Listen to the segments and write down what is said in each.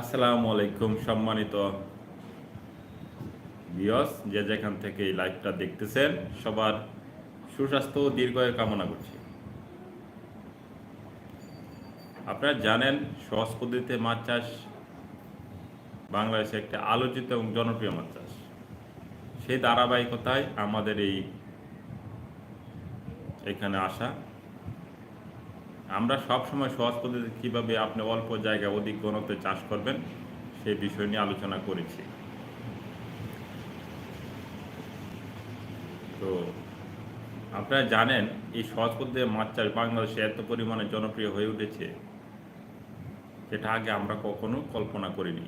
আসসালামু আলাইকুম, সম্মানিত বিয়স যে যেখান থেকে এই লাইভটা দেখতেছেন, সবার সুস্বাস্থ্য ও কামনা করছি। আপনারা জানেন, সহজ পদ্ধতিতে মাছ চাষ বাংলাদেশে একটি আলোচিত এবং জনপ্রিয় মাছ চাষ। সেই ধারাবাহিকতায় আমাদের এই এখানে আসা আমরা সব সময় সহজ পদ্ধতিতে কীভাবে আপনি অল্প জায়গায় অধিক ঘনত্বে চাষ করবেন সেই বিষয় নিয়ে আলোচনা করেছি। তো, আপনারা জানেন, এই সহজ পদ্ধতিতে মাছ চাষ বাংলাদেশে এত পরিমাণে জনপ্রিয় হয়ে উঠেছে, যেটা আগে আমরা কখনো কল্পনা করিনি।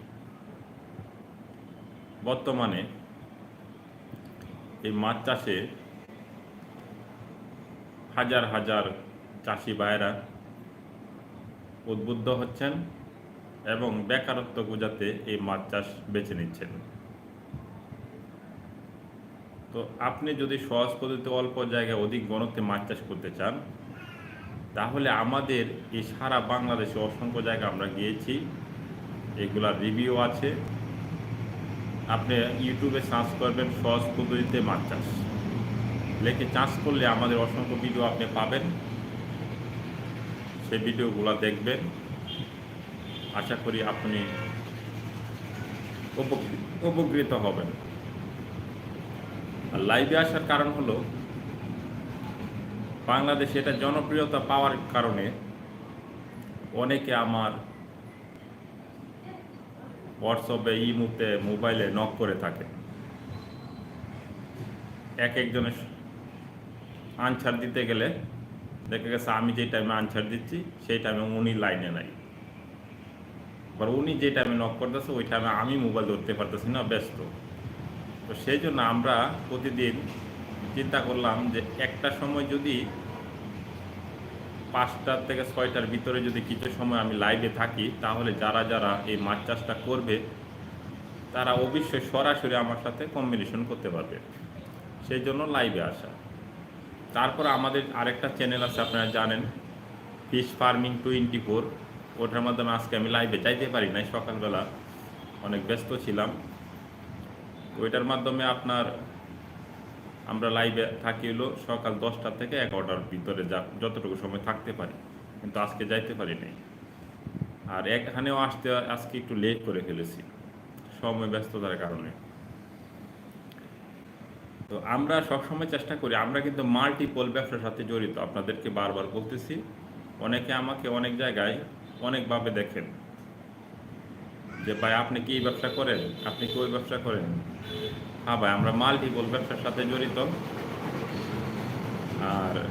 বর্তমানে এই মাছ চাষে হাজার হাজার চাষি ভাইয়েরা উদ্বুদ্ধ হচ্ছেন এবং বেকারত্ব বোঝাতে এই মাছ চাষ বেছে নিচ্ছেন। তো আপনি যদি সহজ পদ্ধতিতে অল্প জায়গায় অধিক ঘনত্বে মাছ চাষ করতে চান, তাহলে আমাদের এই সারা বাংলাদেশে অসংখ্য জায়গা আমরা গিয়েছি। এগুলার রিভিউ আছে। আপনি ইউটিউবে সার্চ করবেন সহজ পদ্ধতিতে মাছ চাষ। লেখে চাষ করলে আমাদের অসংখ্য ভিডিও আপনি পাবেন। সেই ভিডিওগুলো দেখবেন। আশা করি আপনি উপকৃত হবেন। আর লাইভে আসার কারণ হলো, বাংলাদেশে এটা জনপ্রিয়তা পাওয়ার কারণে অনেকে আমার হোয়াটসঅ্যাপে ইমুতে মোবাইলে নক করে থাকে। এক একজনের আনসার দিতে গেলে দেখা গেছে, আমি যে টাইমে আনসার দিচ্ছি, সেই টাইমে উনি লাইনে নাই। এবার উনি যে টাইমে নক করতেছে, ওই টাইমে আমি মোবাইল ধরতে পারতেছি না, ব্যস্ত। তো সেই জন্য আমরা প্রতিদিন চিন্তা করলাম যে একটা সময় যদি পাঁচটার থেকে ছয়টার ভিতরে যদি কিছু সময় আমি লাইভে থাকি, তাহলে যারা যারা এই মাছ চাষটা করবে, তারা অবশ্যই সরাসরি আমার সাথে কম্বিনেশন করতে পারবে। সেই জন্য লাইভে আসা। তারপর আমাদের আরেকটা চ্যানেল আছে, আপনারা জানেন ফিশ ফার্মিং টোয়েন্টি ফোর ওটার মাধ্যমে আজকে আমি লাইভে যাইতে পারি নাই, সকালবেলা। অনেক ব্যস্ত ছিলাম। ওইটার মাধ্যমে আপনার আমরা লাইভে থাকি হলো সকাল দশটা থেকে এগারোটার ভিতরে, যা যতটুকু সময় থাকতে পারি। কিন্তু আজকে যাইতে পারি নাই। আর এখানেও আসতে, আজকে একটু লেট করে ফেলেছি। সময় ব্যস্ততার কারণে। তো আমরা সবসময় চেষ্টা করি, আমরা কিন্তু মাল্টিপল ব্যবসার সাথে জড়িত, আপনাদেরকে বারবার বলতেছি। অনেকে আমাকে অনেক জায়গায় অনেকভাবে দেখেন। যে, ভাই, আপনি কি ব্যবসা করেন? আপনি কি ওই ব্যবসা করেন? হ্যাঁ ভাই, আমরা মাল্টিপল ব্যবসার সাথে জড়িত। আর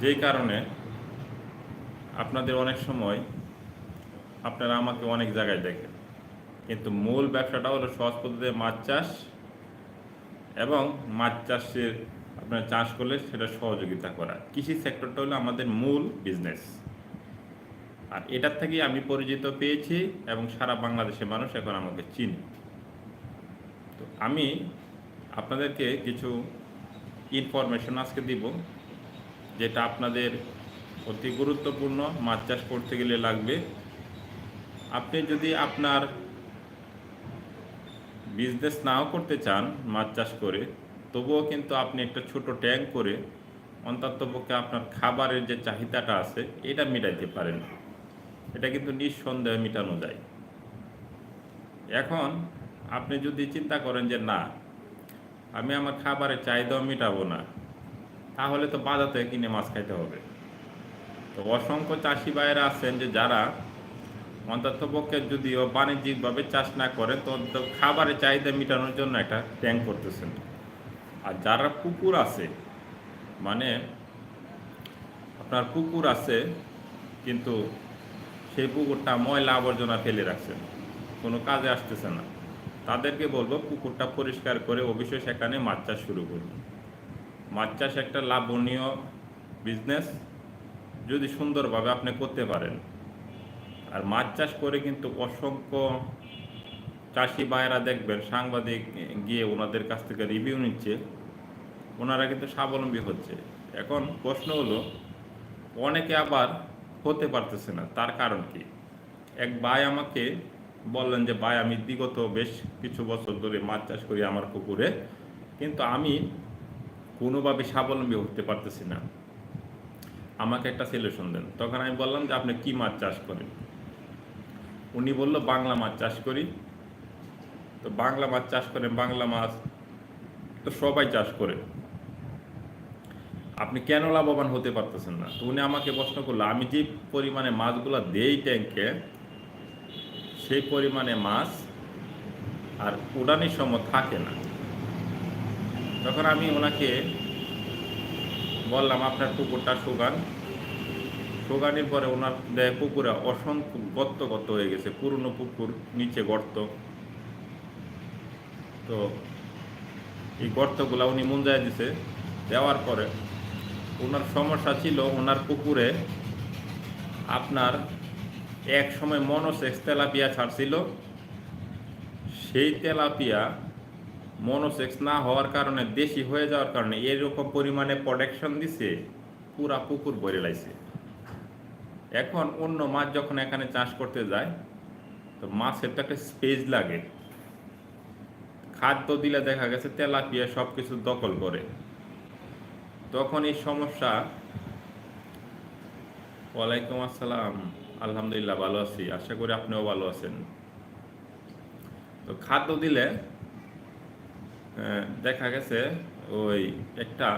যেই কারণে আপনাদের অনেক সময় আপনারা আমাকে অনেক জায়গায় দেখেন। কিন্তু মূল ব্যবসাটা হলো সহজ পদ্ধতিতে মাছ চাষ এবং মাছ চাষের আপনার চাষ করলে সেটা সহযোগিতা করা। কৃষি সেক্টরটা হলো আমাদের মূল বিজনেস আর এটার থেকেই আমি পরিচিত পেয়েছি এবং সারা বাংলাদেশের মানুষ এখন আমাকে চিনি। তো আমি আপনাদেরকে কিছু ইনফরমেশন আজকে দিব, যেটা আপনাদের অতি গুরুত্বপূর্ণ মাছ চাষ করতে গেলে লাগবে। আপনি যদি আপনার বিজনেস নাও করতে চান, মাছ চাষ করে, তবুও কিন্তু আপনি একটা ছোট ট্যাঙ্ক করে অন্ততপক্ষে আপনার খাবারের যে চাহিদাটা আছে, এটা মেটাইতে পারেন। এটা কিন্তু নিঃসন্দেহে মেটানো যায়। এখন আপনি যদি চিন্তা করেন যে, না, আমি আমার খাবারের চাহিদাও মেটাবো না, তাহলে তো বাজার থেকে কিনে মাছ খাইতে হবে। তো অসংখ্য চাষি ভাইয়েরা আছেন যে, যারা অন্তত পক্ষে যদিও বাণিজ্যিকভাবে চাষ না করেন তো খাবারের চাহিদা মেটানোর জন্য একটা ট্যাঙ্ক করতেছেন। আর যারা পুকুর আছে মানে আপনার পুকুর আছে, কিন্তু সেই পুকুরটা ময়লা আবর্জনা ফেলে রাখছেন, কোনো কাজে আসতেছে না। তাদেরকে বলব পুকুরটা পরিষ্কার করে অবশ্যই সেখানে মাছ চাষ শুরু করুন। মাছ চাষ একটা লাভনীয় বিজনেস যদি সুন্দরভাবে আপনি করতে পারেন। আর মাছ চাষ করে কিন্তু অসংখ্য চাষি ভাইয়েরা দেখবেন, সাংবাদিক গিয়ে ওনাদের কাছ থেকে রিভিউ নিচ্ছে। ওনারা কিন্তু স্বাবলম্বী হচ্ছে। এখন প্রশ্ন হলো, অনেকে আবার হতে পারতেছে না। তার কারণ কি? এক ভাই আমাকে বললেন যে, ভাই, আমি বিগত বেশ কিছু বছর ধরে মাছ চাষ করি আমার পুকুরে, কিন্তু আমি কোনোভাবে স্বাবলম্বী হতে পারতেছি না। আমাকে একটা সলিউশন দেন। তখন আমি বললাম যে, আপনি কি মাছ চাষ করেন? উনি বলল, বাংলা মাছ চাষ করি। তো বাংলা মাছ চাষ করেন, বাংলা মাছ তো সবাই চাষ করে। আপনি কেন লাভবান হতে পারতেছেন না? তো উনি আমাকে প্রশ্ন করল, আমি যে পরিমাণে মাছগুলো দেই ট্যাঙ্কে সেই পরিমাণে মাছ আর উড়ানির সময় থাকে না। তখন আমি ওনাকে বললাম, আপনার পুকুরটা শুকান শুকানির পরে ওনার দেয় পুকুরে অসংখ্য গর্ত গর্ত হয়ে গেছে, পুরনো পুকুর, নিচে গর্ত। তো এই গর্তগুলা উনি মুঞ্জায় দিছে। দেওয়ার পরে ওনার সমস্যা ছিল ওনার পুকুরে আপনার এক সময় মনোসেক্স তেলাপিয়া ছাড়ছিল। সেই তেলাপিয়া মনোসেক্স না হওয়ার কারণে দেশি হয়ে যাওয়ার কারণে এরকম পরিমাণে প্রোটেকশন দিছে, পুরা পুকুর ভরে লাইছে। এখন অন্য মাছ যখন এখানে চাষ করতে যায়, তো মাছের তো একটা স্পেস লাগে। খাদ্য দিলে দেখা গেছে তেলাপিয়া সব কিছু দখল করে। তখন এই সমস্যা, ওয়ালাইকুম আসসালাম, আলহামদুলিল্লাহ ভালো আছি, আশা করি আপনিও ভালো আছেন। তো খাদ্য দিলে দেখা গেছে ওই একটা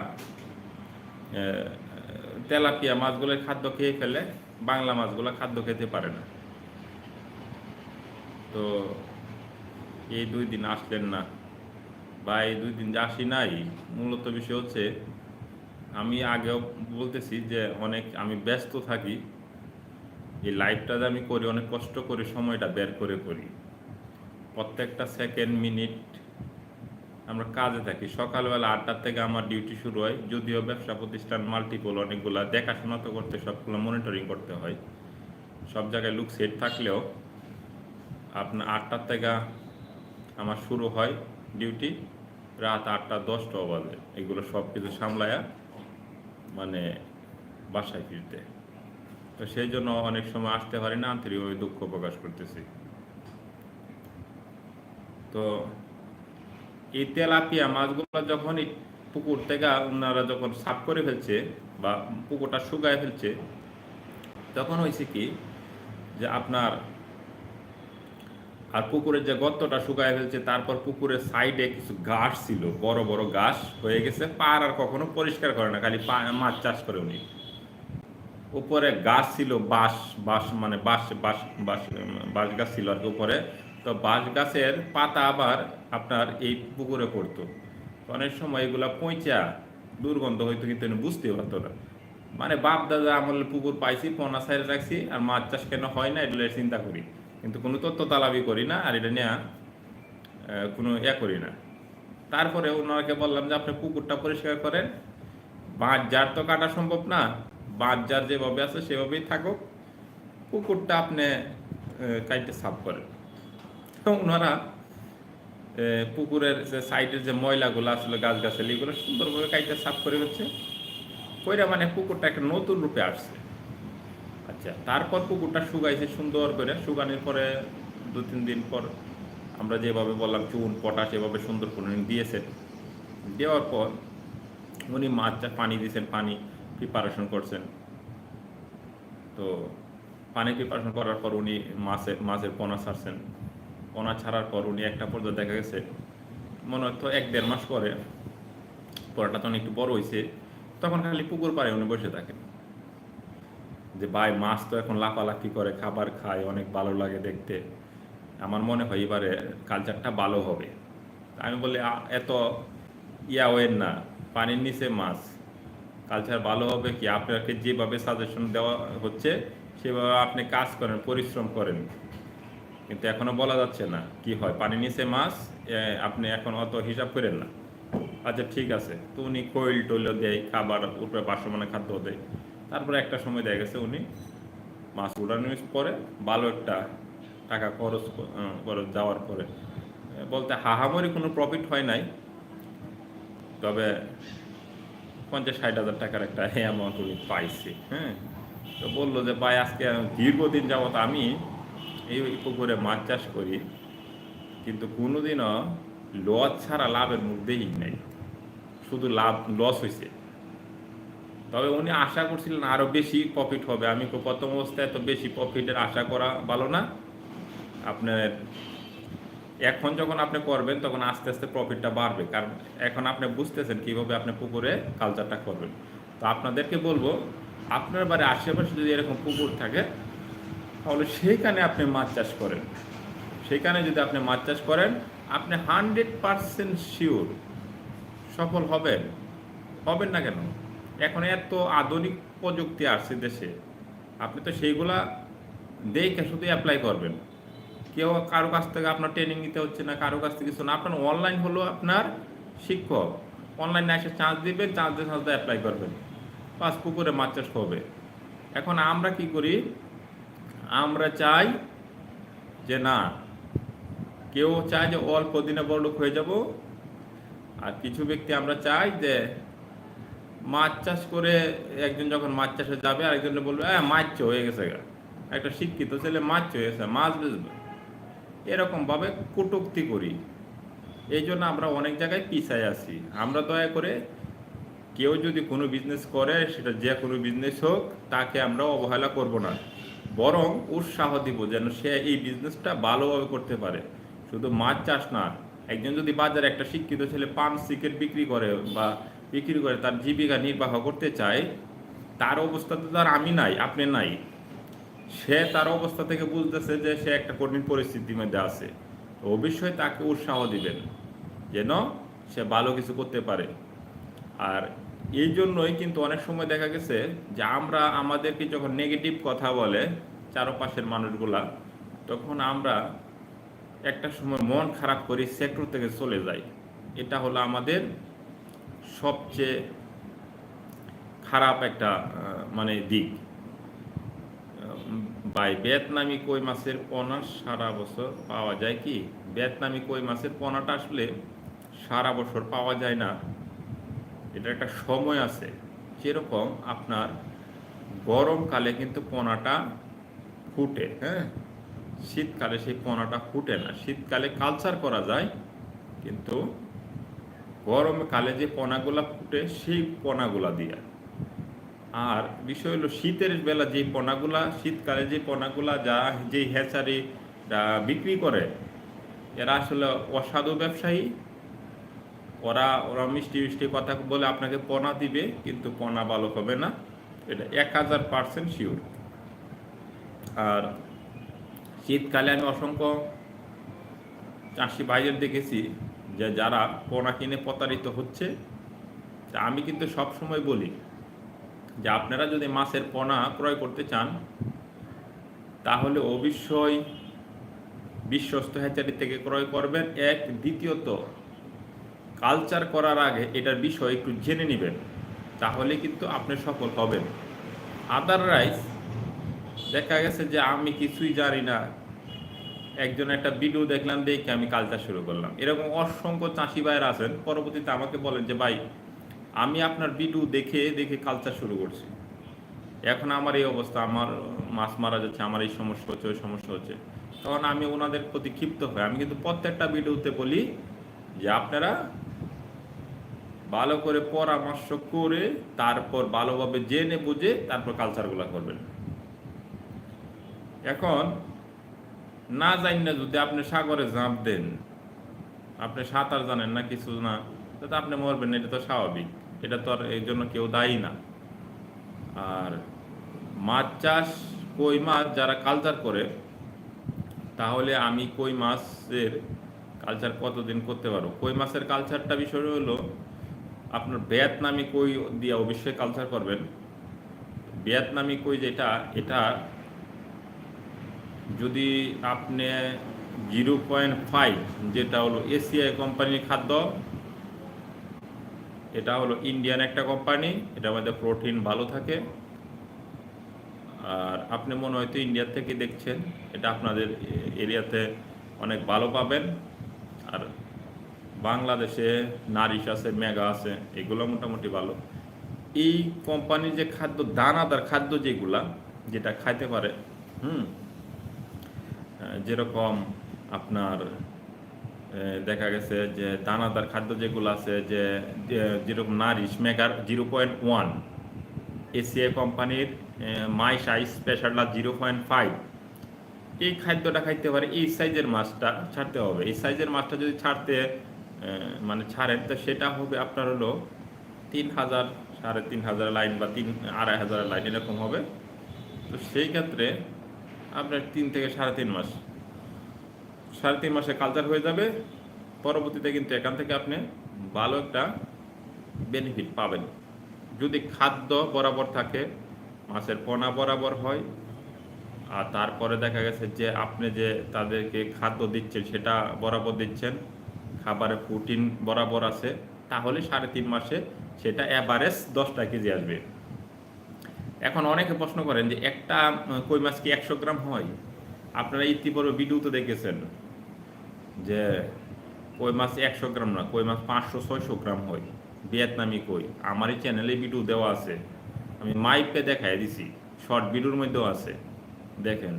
তেলাপিয়া মাছগুলোর খাদ্য খেয়ে ফেলে বাংলা মাছগুলো খাদ্য খেতে পারে না। তো এই দুই দিন আসলেন না বা এই দুই দিন যে আসি নাই, মূলত বিষয় হচ্ছে আমি আগেও বলতেছি যে অনেক আমি ব্যস্ত থাকি, এই লাইভটা যে আমি করি, অনেক কষ্ট করে সময়টা বের করে করি। প্রত্যেকটা সেকেন্ড মিনিট আমরা কাজে থাকি। সকালবেলা আটটার থেকে আমার ডিউটি শুরু হয়, যদিও ব্যবসা প্রতিষ্ঠান মাল্টিপল অনেকগুলা দেখাশোনা তো করতে সবগুলো মনিটরিং করতে হয়। সব জায়গায় লুক সেট থাকলেও আপনার আটটার থেকে আমার শুরু হয় ডিউটি, রাত আটটা, দশটাও বাজে। এগুলো সব কিছু সামলায়া মানে বাসায় ফিরতে। তো সেই জন্য অনেক সময় আসতে পারি না, আন্তরিকভাবে দুঃখ প্রকাশ করতেছি। তো এই তেলাপিয়া মাছগুলো যখন এই পুকুর থেকে ওনারা যখন সাফ করে ফেলছে বা পুকুরটা শুকায় ফেলছে, তখন হয়েছে কি যে আপনার আর পুকুরের যে গর্তটা শুকায় ফেলছে, তারপর পুকুরের সাইডে কিছু ঘাস ছিল, বড় বড় ঘাস হয়ে গেছে পার আর কখনো পরিষ্কার করে না, খালি মাছ চাষ করে উনি। উপরে গাছ ছিল, বাঁশ বাঁশ মানে বাঁশ বাঁশ বাঁশ বাঁশ গাছ ছিল আর কি উপরে। তো বাঁশ গাছের পাতা আবার আপনার এই পুকুরে পড়তো। অনেক সময় এগুলা পচা দুর্গন্ধ হয়তো কিন্তু বুঝতে পারতো না। মানে বাপ দাদা আমলে পুকুর পাইছি, পোনা সাইডে রাখছি, আর মাছ চাষ কেন হয় না এগুলো চিন্তা করি। কিন্তু কোনো তথ্য তালাবি করি না, আর এটা নিয়ে কোনো ইয়া করি না। তারপরে ওনাকে বললাম যে, আপনি পুকুরটা পরিষ্কার করেন। বাঁশ জার তো কাটা সম্ভব না। বাঁশ জার যেভাবে আছে সেভাবেই থাকুক। পুকুরটা আপনি কাইটে সাফ করেন। ওনারা পুকুরের যে সাইডের যে ময়লাগুলো আসলে গাছ গাছালি এগুলো সুন্দরভাবে কাইটে সাফ করে হচ্ছে কইরা মানে পুকুরটা একটা নতুন রূপে আসছে। আচ্ছা তারপর পুকুরটা শুকাইছে সুন্দর করে। শুকানোর পরে দু তিন দিন পর আমরা যেভাবে বললাম চুন, পটাশ এভাবে সুন্দর করে দিয়েছেন। দেওয়ার পর উনি মাছ চা- পানি দিয়েছেন, পানি প্রিপারেশন করছেন। তো পানি প্রিপারেশন করার পর উনি মাছের মাছের পোনা ছাড়ছেন। পোনা ছাড়ার পর উনি একটা পর্যায়ে দেখা গেছে, মনে হয় তো এক দেড় মাস পরে পোনাটা তখন একটু বড় হয়েছে তখন খালি পুকুর পাড়ে উনি বসে থাকেন। যে ভাই, মাছ তো এখন লাফালাফি করে, খাবার খায়, অনেক ভালো লাগে দেখতে। আমার মনে হয় এবারে কালচারটা ভালো হবে। আমি বলি এত ইয়া ওয়েন না, পানির নিচে মাছ। কালচার ভালো হবে কি? আপনাকে যেভাবে সাজেশন দেওয়া হচ্ছে, সেভাবে আপনি কাজ করেন, পরিশ্রম করেন। কিন্তু এখনও বলা যাচ্ছে না কি হয়। পানির নিচে মাছ আপনি এখন অত হিসাব করেন না। আচ্ছা ঠিক আছে। তো উনি কোয়েল টোয়েল দেয়, খাবার উপরে বাসমানে খাদ্য দেয়। তারপরে একটা সময় দেখা গেছে উনি মাছ উড়ানোর পরে ভালো একটা টাকা খরচ খরচ যাওয়ার পরে। বলতে হাহামরি কোনো প্রফিট হয় নাই। তবে পঞ্চাশ ষাট হাজার টাকার একটা অ্যামাউন্ট উনি পাইছি হ্যাঁ। তো বলল যে, ভাই, আজকে দীর্ঘদিন যাবত আমি এই পুকুরে মাছ চাষ করি, কিন্তু কোনোদিনও লস ছাড়া লাভের মুখ দেখি নাই। শুধু লাভ লস হয়েছে তবে উনি আশা করছিলেন আরও বেশি প্রফিট হবে। আমি তো প্রথম অবস্থায় এত বেশি প্রফিটের আশা করা ভালো না। আপনার এখন যখন আপনি করবেন, তখন আস্তে আস্তে প্রফিটটা বাড়বে। কারণ এখন আপনি বুঝতেছেন কীভাবে আপনি পুকুরে কালচারটা করবেন। তো আপনাদেরকে বলব, আপনার বাড়ির আশেপাশে যদি এরকম পুকুর থাকে তাহলে সেইখানে আপনি মাছ চাষ করেন। সেখানে যদি আপনি মাছ চাষ করেন, আপনি হান্ড্রেড পারসেন্ট শিওর সফল হবেন। হবেন না কেন? এখন এত আধুনিক প্রযুক্তি আসছে দেশে। আপনি তো সেইগুলা দেখে শুধু অ্যাপ্লাই করবেন। কেউ কারও কাছ থেকে আপনার ট্রেনিং নিতে হচ্ছে না, কারও কাছ থেকে কিছু না। আপনার অনলাইন হলো আপনার শিক্ষক। অনলাইনে এসে চান্স দিবেন চান্স দিয়ে চান্স অ্যাপ্লাই করবেন। পাঁচ পুকুরে মাছ চাষ হবে। এখন আমরা কি করি? আমরা চাই যে না, কেউ চায় যে অল্প দিনে বড়লোক হয়ে যাব। আর কিছু ব্যক্তি আমরা চাই যে মাছ চাষ করে একজন যখন মাছ চাষে যাবে, আরেকজন বলবে হ্যাঁ মাছ হয়ে গেছে গা। একটা শিক্ষিত ছেলে মাছ হয়ে গেছে, মাছ বেচবে। এরকমভাবে কটুক্তি করি। এই জন্য আমরা অনেক জায়গায় পিছায় আছি। আমরা দয়া করে কেউ যদি কোনো বিজনেস করে, সেটা যে কোনো বিজনেস হোক, তাকে আমরা অবহেলা করব না। বরং উৎসাহ দিব যেন সে এই বিজনেসটা ভালোভাবে করতে পারে। শুধু মাছ চাষ না, একজন যদি বাজারে একটা শিক্ষিত ছেলে পান সিকেট বিক্রি করে বা বিক্রি করে তার জীবিকা নির্বাহ করতে চায়, তার অবস্থাতে তো আর আমি নাই, আপনি নাই। সে তার অবস্থা থেকে বুঝতেছে যে সে একটা কঠিন পরিস্থিতির মধ্যে আছে। অবশ্যই তাকে উৎসাহ দিবেন যেন সে ভালো কিছু করতে পারে। আর এই জন্যই কিন্তু অনেক সময় দেখা গেছে যে আমরা আমাদেরকে যখন নেগেটিভ কথা বলে চারপাশের মানুষগুলা, তখন আমরা একটা সময় মন খারাপ করি সেক্টর থেকে চলে যাই। এটা হলো আমাদের সবচেয়ে খারাপ একটা মানে দিক। বাই ভিয়েতনামি কই মাছের পোনা সারা বছর পাওয়া যায় কি? ভিয়েতনামি কই মাছের পোনাটা আসলে সারা বছর পাওয়া যায় না। এটা একটা সময় আছে। যেরকম আপনার গরমকালে কিন্তু পোনাটা ফুটে হ্যাঁ? শীতকালে সেই পোনাটা ফুটে না। শীতকালে কালচার করা যায়, কিন্তু গরমকালে যে পোনাগুলা ফুটে, সেই পোনাগুলা দিয়ে। আর বিষয় হলো শীতের বেলা যে পোনাগুলা শীতকালে যে পোনাগুলা যা যে হ্যাচারি বিক্রি করে, এরা আসলে অসাধু ব্যবসায়ী। ওরা ওরা মিষ্টি মিষ্টি কথা বলে আপনাকে পোনা দিবে, কিন্তু পোনা ভালো হবে না। এটা এক হাজার পার্সেন্ট শিওর আর শীতকালে আমি অসংখ্য চাষি ভাইদের দেখেছি যে যারা পোনা কিনে প্রতারিত হচ্ছে। তা আমি কিন্তু সব সময় বলি যে আপনারা যদি মাছের পোনা ক্রয় করতে চান, তাহলে অবশ্যই বিশ্বস্ত হ্যাচারি থেকে ক্রয় করবেন। এক, দ্বিতীয়ত কালচার করার আগে এটার বিষয় একটু জেনে নেবেন, তাহলে কিন্তু আপনি সফল হবেন। আদারওয়াইজ দেখা গেছে যে আমি কিছুই জানি না। একজন একটা ভিডিও দেখলাম, দেখে আমি কালচার শুরু করলাম। এরকম অসংখ্য চাষি ভাইয়ের আছেন, পরবর্তীতে আমাকে বলেন যে, ভাই, আমি আপনার ভিডিও দেখে দেখে কালচার শুরু করছি। এখন আমার এই অবস্থা, আমার মাছ মারা যাচ্ছে, আমার এই সমস্যা হচ্ছে, ওই সমস্যা হচ্ছে। তখন আমি ওনাদের প্রতি ক্ষিপ্ত হই। আমি কিন্তু প্রত্যেকটা ভিডিওতে বলি যে, আপনারা ভালো করে পরামর্শ করে, তারপর ভালোভাবে জেনে বুঝে, তারপর কালচারগুলো করবেন। এখন না জানি না যদি আপনি সাগরে ঝাঁপ দেন, আপনি সাঁতার জানেন না কিছু না, তাতে আপনি মরবেন এটা তো স্বাভাবিক। এটা তো আর এই জন্য কেউ দায়ী না। আর মাছ চাষ, কই মাছ যারা কালচার করে, তাহলে আমি কই মাছের কালচার কতদিন করতে পারব? কই মাছের কালচারটা বিষয় হলো, আপনার ভিয়েতনামি কই দিয়ে অবশ্যই কালচার করবেন। ভিয়েতনামি কই যেটা, এটা যদি আপনি জিরো পয়েন্ট ফাইভ, যেটা হলো এসিআই কোম্পানির খাদ্য, এটা হলো ইন্ডিয়ান একটা কোম্পানি, এটার মধ্যে প্রোটিন ভালো থাকে। আর আপনি মনে হয়তো ইন্ডিয়া থেকে দেখছেন, এটা আপনাদের এরিয়াতে অনেক ভালো পাবেন। আর বাংলাদেশে নারিশ আছে মেগা আছে, এগুলো মোটামুটি ভালো। এই কোম্পানির যে খাদ্য, দানাদার খাদ্য যেগুলা, যেটা খাইতে পারে, হুম যেরকম আপনার দেখা গেছে যে দানাদার খাদ্য যেগুলো আছে যে যেরকম নারিশ মেগার জিরো পয়েন্ট ওয়ান এসিআই কোম্পানির my size special zero point five, এই খাদ্যটা খাইতে পারে, এই সাইজের মাছটা ছাড়তে হবে। এই সাইজের মাছটা যদি ছাড়তে মানে ছাড়েন, তো সেটা হবে আপনার হলো তিন হাজার, সাড়ে তিন হাজার লাইন বা তিন, আড়াই হাজার লাইন এরকম হবে। তো সেই ক্ষেত্রে আপনার তিন থেকে সাড়ে তিন মাস। সাড়ে তিন মাসে কালচার হয়ে যাবে, পরবর্তীতে কিন্তু এখান থেকে আপনি ভালো একটা বেনিফিট পাবেন। যদি খাদ্য বরাবর থাকে, মাছের পোনা বরাবর হয়, আর তারপরে দেখা গেছে যে আপনি যে তাদেরকে খাদ্য দিচ্ছেন, সেটা বরাবর দিচ্ছেন, খাবারে প্রোটিন বরাবর আছে, তাহলে সাড়ে তিন মাসে সেটা অ্যাভারেজ দশটা কেজি আসবে। এখন অনেকে প্রশ্ন করেন যে একটা কই মাছ কি একশো গ্রাম হয়? আপনারা ইতিপূর্বে ভিডিও তো দেখেছেন যে কই মাছ একশো গ্রাম না, কই মাছ পাঁচশো, ছয়শো গ্রাম হয়। ভিয়েতনামি কই। আমার এই চ্যানেলে ভিডিও দেওয়া আছে। আমি মাইপে দেখাই দিছি শর্ট ভিডিওর মধ্যেও আছে। দেখেন।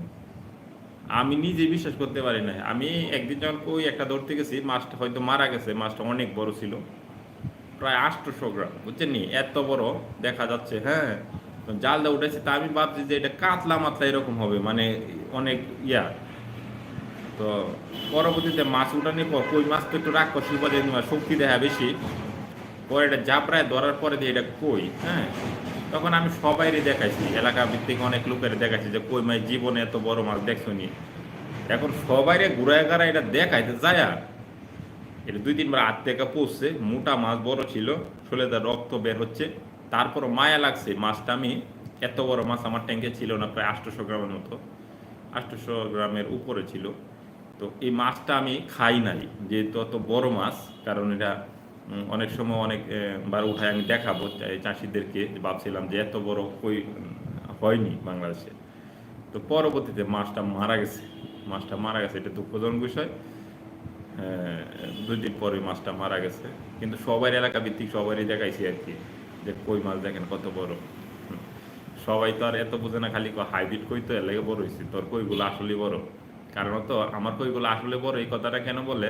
আমি নিজে বিশ্বাস করতে পারি না। আমি একদিন যখন কই একটা ধরতে গেছি, মাছটা হয়তো মারা গেছে, মাছটা অনেক বড় ছিল। প্রায় আটশোশো গ্রাম, বুঝছেন নি? এত বড়, দেখা যাচ্ছে হ্যাঁ তো জাল দা উঠেছে তা আমি ভাবছি যে এটা কাতলা মাতলা এরকম হবে মানে অনেক ইয়া। তো পরবর্তীতে মাছ উঠানোর পর কই মাছ তো একটু করছি, বলে শক্তি দেখা বেশি। পরে এটা জাপড়ায় ধরার পরে দিয়ে এটা কই হ্যাঁ? তখন আমি সবাইরে দেখাইছি এলাকা ভিত্তিক অনেক লোকের দেখাইছি যে, কই মাছ, জীবনে এত বড় মাছ দেখছ নি এখন সবাইরে ঘুরায় গাড়া এটা দেখাইতে যায়, এটা দুই তিনবার হাত থেকে পড়ছে, মোটা মাছ বড় ছিল শোলে তার রক্ত বের হচ্ছে। তারপর মায়া লাগছে। মাছটা আমি এত বড় মাছ আমার ট্যাঙ্কে ছিল না প্রায় আটশোশো গ্রামের মতো। আটশোশো গ্রামের উপরে ছিল। তো এই মাছটা আমি খাই নাই যেহেতু অত বড় মাছ কারণ এটা অনেক সময় অনেক বার উঠায় আমি দেখাবো। চাষিদেরকে ভাবছিলাম যে এত বড় কই হয়নি বাংলাদেশে। তো পরবর্তীতে মাছটা মারা গেছে। মাছটা মারা গেছে এটা দুঃখজনক বিষয়। হ্যাঁ, দুই দিন পরে মাছটা মারা গেছে। কিন্তু সবার এলাকা ভিত্তিক সবারই দেখাইছি আর কি। যে কই মাছ দেখেন, কত বড়। সবাই তো আর এত বোঝে না খালি হাইব্রিড কই তো, এর লাগে বড় হয়েছে তোর কইগুলো আসলে বড়। কারণ তো আমার কইগুলো আসলে বড়, এই কথাটা কেন বলে?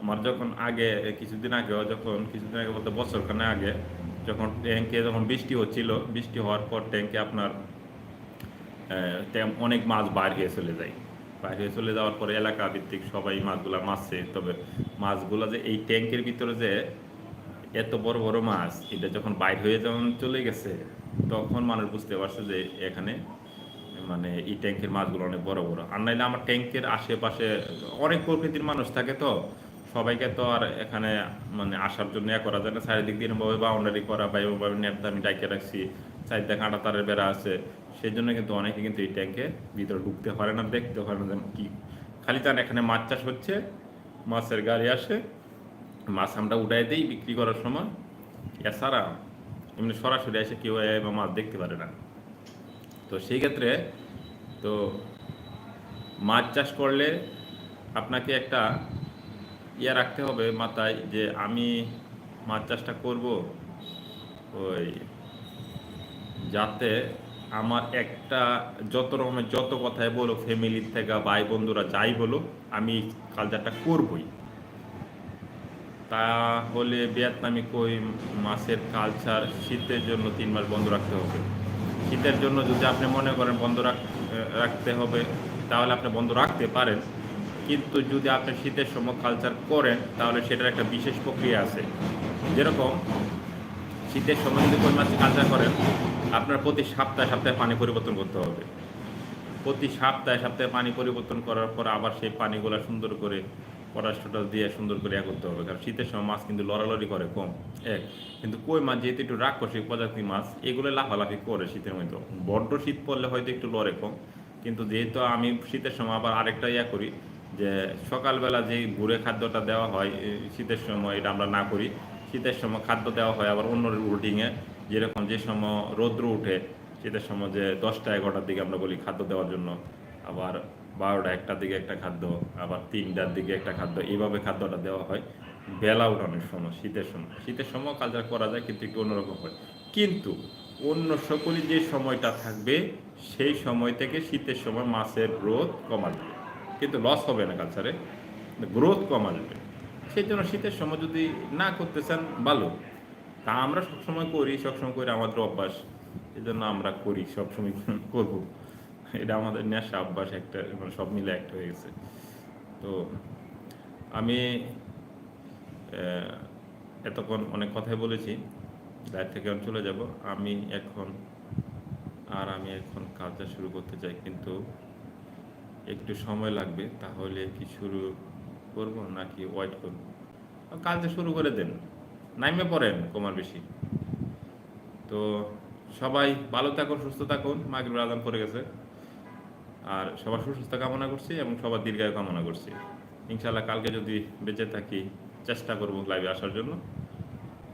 আমার যখন আগে কিছুদিন আগে যখন, কিছুদিন আগে বলতে বছর খানে আগে, যখন ট্যাঙ্কে যখন বৃষ্টি হচ্ছিল, বৃষ্টি হওয়ার পর ট্যাঙ্কে আপনার অনেক মাছ বাইর হয়ে চলে যায়। বাইর হয়ে চলে যাওয়ার পরে এলাকা ভিত্তিক সবাই মাছগুলা মারছে। তবে মাছগুলো যে এই ট্যাঙ্কের ভিতরে যে এত বড় বড় মাছ, এটা যখন বাইর হয়ে যখন চলে গেছে, তখন মানুষ বুঝতে পারছে যে এখানে মানে এই ট্যাঙ্কের মাছগুলো অনেক বড় বড়। আর নাইলে আমার ট্যাঙ্কের আশেপাশে অনেক প্রকৃতির মানুষ থাকে তো, সবাইকে তো আর এখানে মানে আসার জন্য ইয়ে করা যায় না। চারিদিক দিয়ে এরকমভাবে বাউন্ডারি করা বা এভাবে নেট আমি ডাইকে রাখছি, চারিদিকে কাঁটা তারের বেড়া আছে। সেই জন্য কিন্তু অনেকে কিন্তু এই ট্যাঙ্কে ভিতরে ঢুকতে পারে না, দেখতে পারে না কি। খালি তার এখানে মাছ চাষ হচ্ছে, মাছের গাড়ি আসে মাছ আমরা উঠাই দিই বিক্রি করার সময়। এছাড়া এমনি সরাসরি এসে কেউ বা মাছ দেখতে পারে না। তো সেই ক্ষেত্রে তো মাছ চাষ করলে আপনাকে একটা ইয়ে রাখতে হবে মাথায় যে আমি মাছ চাষটা করব ওই যাতে আমার একটা যত রকমের যত কথাই বলো ফ্যামিলির থেকে ভাই বন্ধুরা যাই বলো আমি কালচারটা করবই। তাহলে ভিয়েতনামি কই মাছের কালচার শীতের জন্য তিন মাস বন্ধ রাখতে হবে। শীতের জন্য যদি আপনি মনে করেন বন্ধ রাখ- রাখতে হবে, তাহলে আপনি বন্ধ রাখতে পারেন। কিন্তু যদি আপনি শীতের সময় কালচার করেন, তাহলে সেটার একটা বিশেষ প্রক্রিয়া আছে। যেরকম শীতের সময় যদি কই মাছ কালচার করেন, আপনার প্রতি সপ্তাহে সপ্তাহে পানি পরিবর্তন করতে হবে। প্রতি সপ্তাহে সপ্তাহে পানি পরিবর্তন করার পর আবার সেই পানিগুলো সুন্দর করে পটাশ টটাশ দিয়ে সুন্দর করে ইয়া করতে হবে। কারণ শীতের সময় মাছ কিন্তু লড়ালড়ি করে কম, এক। কিন্তু কই মাছ যেহেতু একটু রাক্ষসিক প্রজাতি মাছ, এগুলো লাফালাফি করে শীতের মধ্যে। বড্ড শীত পড়লে হয়তো একটু লড়ে কম। কিন্তু যেহেতু আমি শীতের সময় আবার আরেকটা ইয়া করি, যে সকালবেলা যে ভুরে খাদ্যটা দেওয়া হয় শীতের সময় এটা আমরা না করি, শীতের সময় খাদ্য দেওয়া হয় আবার অন্য রুটিংয়ে যেরকম যে সময় রৌদ্র উঠে, শীতের সময় যে দশটা এগারোটার দিকে আমরা বলি খাদ্য দেওয়ার জন্য, আবার বারোটা একটার দিকে একটা খাদ্য, আবার তিনটার দিকে একটা খাদ্য, এইভাবে খাদ্যটা দেওয়া হয়। বেলা উঠানোর সময়, শীতের সময়। শীতের সময় কালচার করা যায় কিন্তু একটু অন্যরকম হয় কিন্তু অন্য সকলই যে সময়টা থাকবে, সেই সময় থেকে শীতের সময় মাছের রোদ কমাবে কিন্তু লস হবে না কালচারে, গ্রোথ কম আসবে সেই জন্য শীতের সময় যদি না করতে চান, ভালো। তা আমরা সবসময় করি সবসময় করি আমাদের অভ্যাস। এই জন্য আমরা করি, সবসময় করব। এটা আমাদের নেশা অভ্যাস একটা মানে সব মিলে একটা হয়ে গেছে। তো আমি এতক্ষণ অনেক কথাই বলেছি লাইভ থেকে আমি চলে যাব। আমি এখন, আর আমি এখন কাজটা শুরু করতে চাই, কিন্তু একটু সময় লাগবে, তাহলে কি শুরু করব নাকি ওয়েট করব? কাজটা শুরু করে দেন। নাইমে পড়েন কমার বেশি। তো সবাই ভালো থাকুন, সুস্থ থাকুন মাগরিব আজান পড়ে গেছে। আর সবার সুস্থতা কামনা করছি এবং সবার দীর্ঘায়ু কামনা করছি। ইনশাল্লাহ কালকে যদি বেঁচে থাকি, চেষ্টা করব লাইভে আসার জন্য।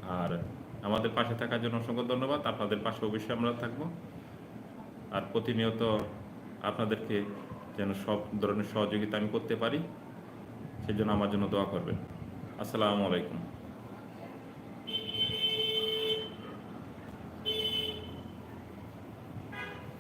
আর আমাদের পাশে থাকার জন্য অসংখ্য ধন্যবাদ। আপনাদের পাশে অবশ্যই আমরা থাকব। আর প্রতিনিয়ত আপনাদেরকে যেন সব ধরনের সহযোগিতা আমি করতে পারি, সেজন্য আমার জন্য দোয়া করবেন। আসসালামু আলাইকুম।